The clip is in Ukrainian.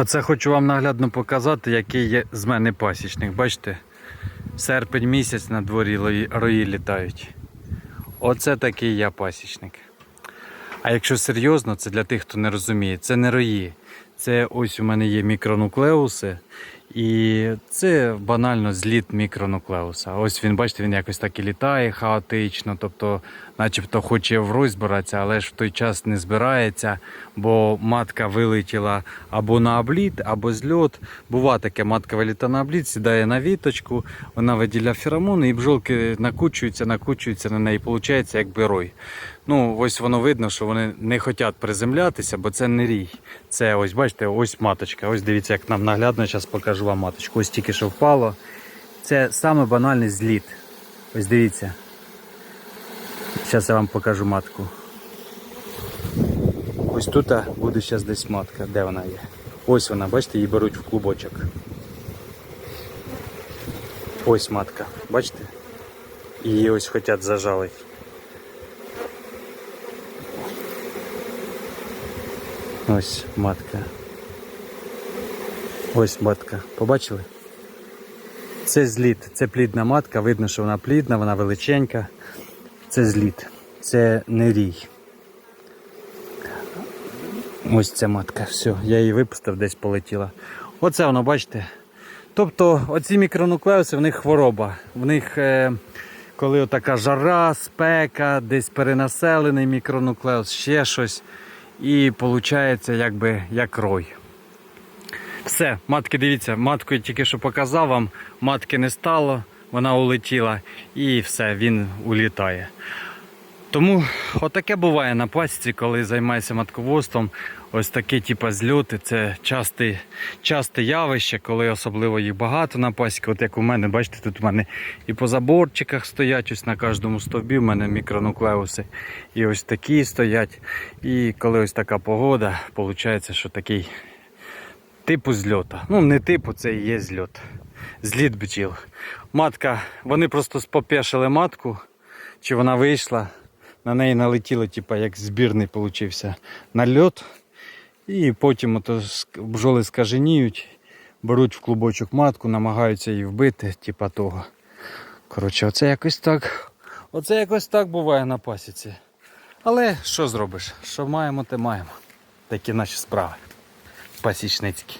Оце хочу вам наглядно показати, який є з мене пасічник. Бачите, серпень місяць на дворі рої літають. Оце такий я пасічник. А якщо серйозно, це для тих, хто не розуміє, це не рої. Це ось у мене є мікронуклеуси. І це банально зліт мікронуклеуса. Ось він, бачите, він якось так і літає хаотично, тобто, начебто хоче в рой збиратися, але ж в той час не збирається, бо матка вилетіла або на обліт, або зльот. Бува таке, матка вилітає на обліт, сідає на віточку, вона виділяє феромони, і бджолки накучуються, накучуються на неї, виходить якби рой. Ну, ось воно видно, що вони не хочуть приземлятися, бо це не рій. Це ось, бачите, ось маточка. Ось дивіться, як нам наглядно, зараз покажу вам маточку. Ось тільки що впало. Це саме банальний зліт. Ось дивіться. Зараз я вам покажу матку. Ось тут буде зараз десь матка. Де вона є? Ось вона, бачите, її беруть в клубочок. Ось матка, бачите? Її ось хочуть зажалити. Ось матка. Ось матка. Побачили? Це зліт, це плідна матка, видно, що вона плідна, вона величенька. Це зліт, це не рій. Ось ця матка, все, я її випустив, десь полетіла. Оце воно, бачите. Тобто оці мікронуклеуси, в них хвороба. В них, е, коли така жара, спека, десь перенаселений мікронуклеус, ще щось. І виходить якби як рой. Все, матки, дивіться, матку я тільки що показав вам, матки не стало, вона улетіла і все, він улітає. Тому отаке буває на пасіці, коли займаєшся матководством. Ось такі типу, зльоти це часте, часте явище, коли особливо їх багато на пасіці. От як у мене, бачите, тут у мене і по заборчиках стоять, ось на кожному стовбі в мене мікронуклеуси. І ось такі стоять. І коли ось така погода, виходить, що такий типу зльота. Ну, не типу, це і є зльот. Зліт бджіл. Матка, вони просто спопешили матку, чи вона вийшла. На неї налетіло, типу, як збірний получився нальот. І потім ото бджоли скаженіють, беруть в клубочок матку, намагаються її вбити, типа того. Коротше, оце якось так. Оце якось так буває на пасіці. Але що зробиш? Що маємо, те маємо. Такі наші справи. Пасічницькі.